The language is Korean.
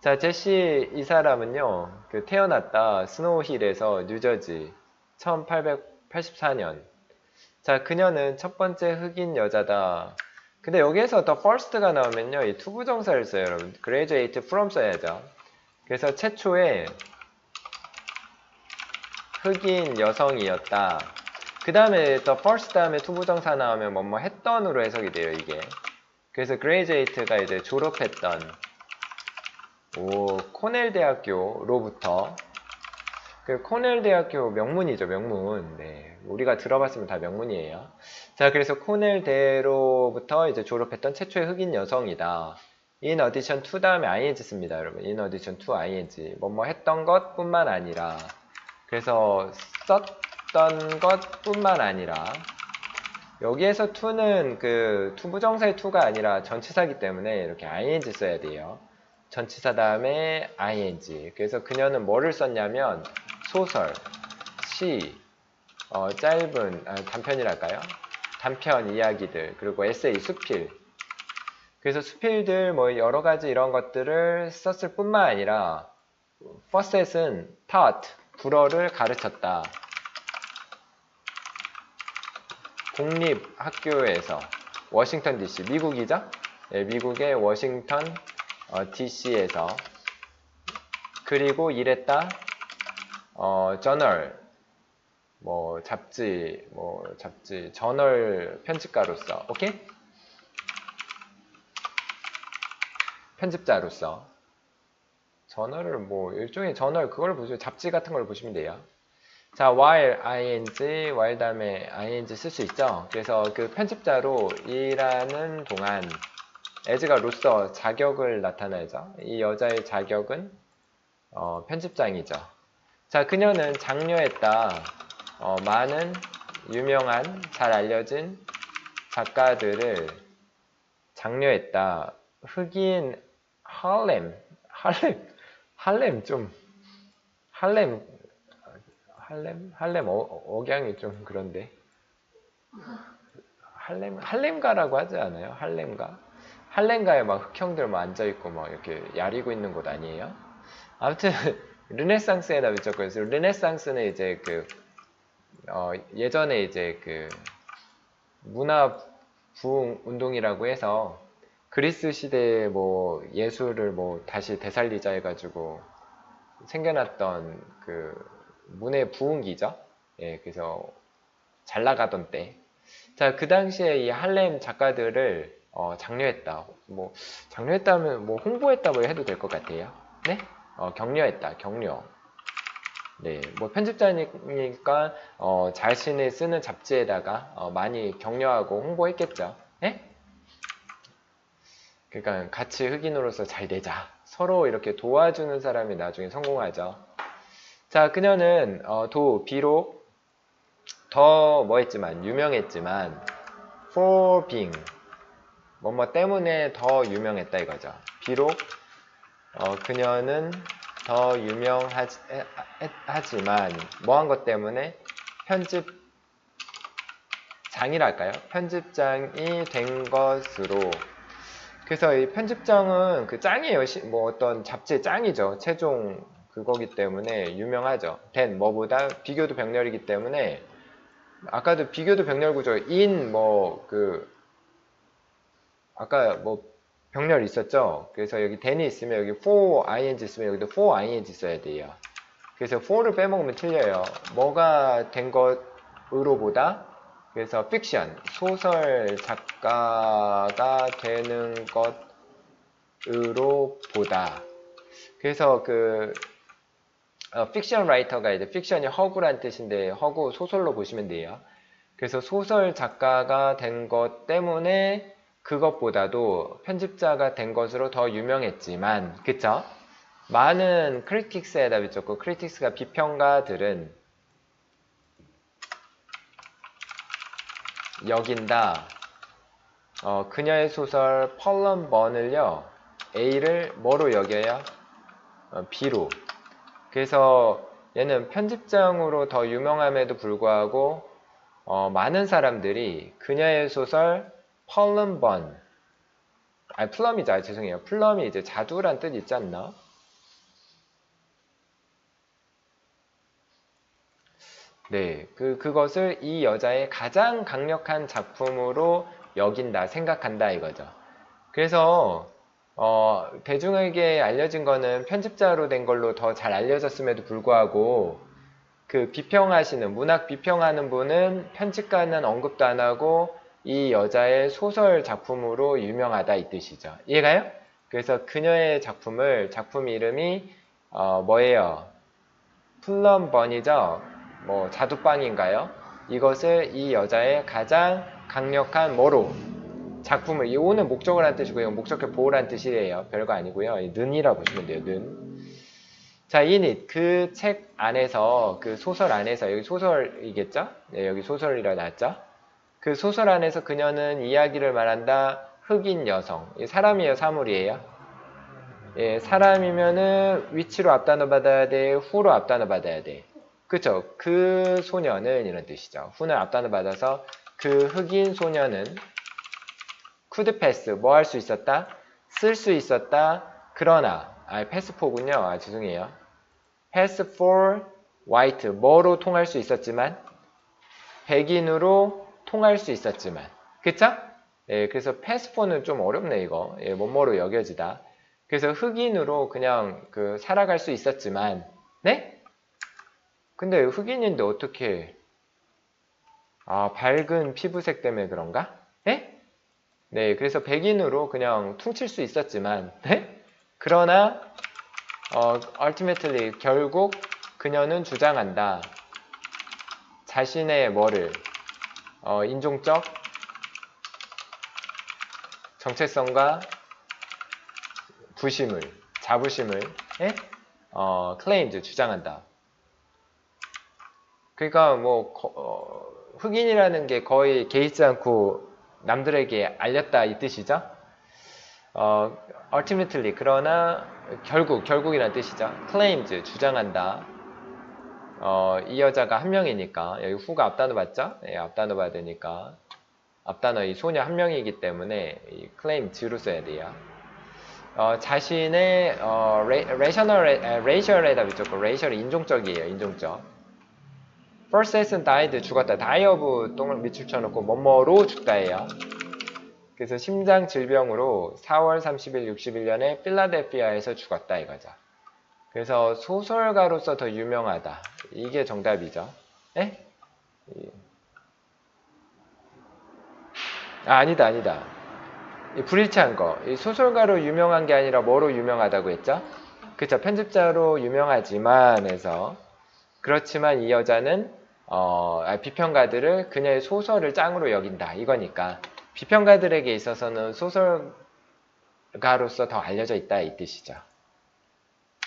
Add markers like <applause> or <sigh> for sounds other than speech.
자, 제시 이 사람은요, 그 태어났다 스노우힐에서 뉴저지 1884년. 자, 그녀는 첫 번째 흑인 여자다. 근데 여기에서 더 first가 나오면요, 이 투부정사를 써요, 여러분. graduate from 써야죠. 그래서 최초의 흑인 여성이었다. 그 다음에 the first 다음에 투부정사 나오면 뭐뭐 했던으로 해석이 돼요, 이게. 그래서 graduate가 이제 졸업했던 오, 코넬 대학교로부터 그 코넬 대학교 명문이죠, 명문. 네. 우리가 들어봤으면 다 명문이에요. 자, 그래서 코넬 대로부터 이제 졸업했던 최초의 흑인 여성이다. in addition to 다음에 ing 씁니다, 여러분. in addition to ing. 뭐뭐 했던 것뿐만 아니라 그래서 썼던 것뿐만 아니라 여기에서 to는 그 투부정사의 to가 아니라 전치사기 때문에 이렇게 ing 써야 돼요. 전치사 다음에 ing. 그래서 그녀는 뭐를 썼냐면 소설, 시, 어, 짧은 아, 단편이랄까요? 단편 이야기들 그리고 에세이, 수필. 그래서 수필들 뭐 여러 가지 이런 것들을 썼을 뿐만 아니라 퍼셋은 taught 불어를 가르쳤다. 공립 학교에서 워싱턴 DC 미국이죠? 네, 미국의 워싱턴 어, DC에서 그리고 일했다. 어, 저널 뭐 잡지 뭐 잡지 저널 편집가로서 오케이? 편집자로서 저널을 뭐 일종의 저널 그걸 보시면 잡지 같은 걸 보시면 돼요. 자, while ing, while 다음에 ing 쓸 수 있죠. 그래서 그 편집자로 일하는 동안 as가 로서 자격을 나타내죠. 이 여자의 자격은 어, 편집장이죠. 자, 그녀는 장려했다. 어, 많은 유명한 잘 알려진 작가들을 장려했다. 흑인 할렘, 할렘, 할렘 좀 할렘 할렘 할렘 어, 억양이 좀 그런데 할렘 할렘가라고 하지 않아요? 할렘가 할렘가에 막 흑형들 막 앉아 있고 막 이렇게 야리고 있는 곳 아니에요? 아무튼 <laughs> 르네상스에다 그래서 르네상스는 이제 그 어, 예전에 이제 그 문화 부흥 운동이라고 해서 그리스 시대의 뭐 예술을 뭐 다시 되살리자 해가지고 생겨났던 그 문의 부흥기죠. 예, 그래서 잘 나가던 때. 자, 그 당시에 이 할렘 작가들을 어, 장려했다. 뭐 장려했다면 뭐 홍보했다 뭐 해도 될 것 같아요. 네? 어, 격려했다. 격려. 네, 뭐 편집자니까 어, 자신이 쓰는 잡지에다가 어, 많이 격려하고 홍보했겠죠. 네? 그러니까 같이 흑인으로서 잘 되자. 서로 이렇게 도와주는 사람이 나중에 성공하죠. 자, 그녀는 어, 도 비록 더 뭐했지만 유명했지만 for being 뭐뭐 때문에 더 유명했다 이거죠. 비록 어, 그녀는 더 유명하지만 뭐한 것 때문에 편집 장이랄까요? 편집장이 된 것으로 그래서 이 편집장은 그 짱이에요. 시- 뭐 어떤 잡지의 짱이죠. 최종 그거기 때문에 유명하죠. 된 뭐보다 비교도 병렬이기 때문에 아까도 비교도 병렬 구조 인뭐그 아까 뭐 병렬 있었죠. 그래서 여기 then이 있으면 여기 for ing 있으면 여기도 for ing 써야 돼요. 그래서 for를 빼먹으면 틀려요. 뭐가 된 것으로보다 그래서 픽션 소설 작가가 되는 것으로 보다. 그래서 그 어, 픽션 라이터가 이제 픽션이 허구란 뜻인데 허구 소설로 보시면 돼요. 그래서 소설 작가가 된 것 때문에 그것보다도 편집자가 된 것으로 더 유명했지만 그쵸? 많은 크리틱스에다 붙였고 크리틱스가 비평가들은 여긴다. 어, 그녀의 소설 펄럼 번을요 A를 뭐로 여겨요? 어, B로. 그래서 얘는 편집장으로 더 유명함에도 불구하고 어, 많은 사람들이 그녀의 소설 펄럼번 아, 플럼이죠. 아, 죄송해요. 플럼이 이제 자두란 뜻 있지 않나? 네, 그 그것을 이 여자의 가장 강력한 작품으로 여긴다, 생각한다 이거죠. 그래서 어, 대중에게 알려진 거는 편집자로 된 걸로 더 잘 알려졌음에도 불구하고 그 비평하시는 문학 비평하는 분은 편집가는 언급도 안 하고 이 여자의 소설 작품으로 유명하다 이 뜻이죠. 이해가요? 그래서 그녀의 작품을, 작품 이름이, 어, 뭐예요? 플럼 버니죠? 뭐 자두빵인가요? 이것을 이 여자의 가장 강력한 뭐로 작품을 이 오는 목적을 한 뜻이고요. 이건 목적격 보호란 뜻이에요. 별거 아니고요. 이 는이라 보시면 돼요. 는. 자, 이닛 그 책 안에서 그 소설 안에서 여기 소설이겠죠? 네, 여기 소설이라 나왔죠? 그 소설 안에서 그녀는 이야기를 말한다. 흑인 여성. 이 사람이에요, 사물이에요? 예, 사람이면은 위치로 앞단어 받아야 돼, 후로 앞단어 받아야 돼. 그쵸? 그 소녀는 이런 뜻이죠. 후는 앞단어 받아서 그 흑인 소녀는 could pass 뭐할 수 있었다? 쓸 수 있었다. 그러나 아 패스 포군요. 아 죄송해요. for white 뭐로 통할 수 있었지만 백인으로 통할 수 있었지만 그쵸? 예, 그래서 for는 좀 어렵네 이거. 예, 뭐뭐로 여겨지다. 그래서 흑인으로 그냥 그 살아갈 수 있었지만 네? 근데 흑인인데 어떻게 아 밝은 피부색 때문에 그런가? 네? 네 그래서 백인으로 그냥 퉁칠 수 있었지만 네? 그러나 어 ultimately 결국 그녀는 주장한다 자신의 뭐를 어, 인종적 정체성과 부심을 자부심을 예? 어, claimed 주장한다. 그러니까 뭐 거- 어, 흑인이라는 게 거의 개의치 않고 남들에게 알렸다 이 뜻이죠. 어, ultimately 그러나 결국 결국이라는 뜻이죠. claimed 주장한다. 어, 이 여자가 한 명이니까 여기 후가 앞단어 받죠? 예, 앞단어 받으니까 앞단어 이 소녀 한 명이기 때문에 이 claim 즈로 써야 돼요. 어, 자신의 어, 레, 레이셔널 레이셔널에다 붙였고 레이셔널 인종적이에요. 인종적. First S는 died 죽었다. die of 똥을 밑줄 쳐놓고 뭐뭐로 죽다예요. 그래서 심장 질병으로 4월 30일 61년에 필라델피아에서 죽었다 이거죠. 그래서 소설가로서 더 유명하다. 이게 정답이죠. 에? 이- 아, 아니다, 아니다. 이 불일치한 거. 이 소설가로 유명한 게 아니라 뭐로 유명하다고 했죠? 그쵸. 편집자로 유명하지만 해서. 그렇지만 이 여자는, 어, 아, 비평가들을 그녀의 소설을 짱으로 여긴다. 이거니까. 비평가들에게 있어서는 소설가로서 더 알려져 있다. 이 뜻이죠.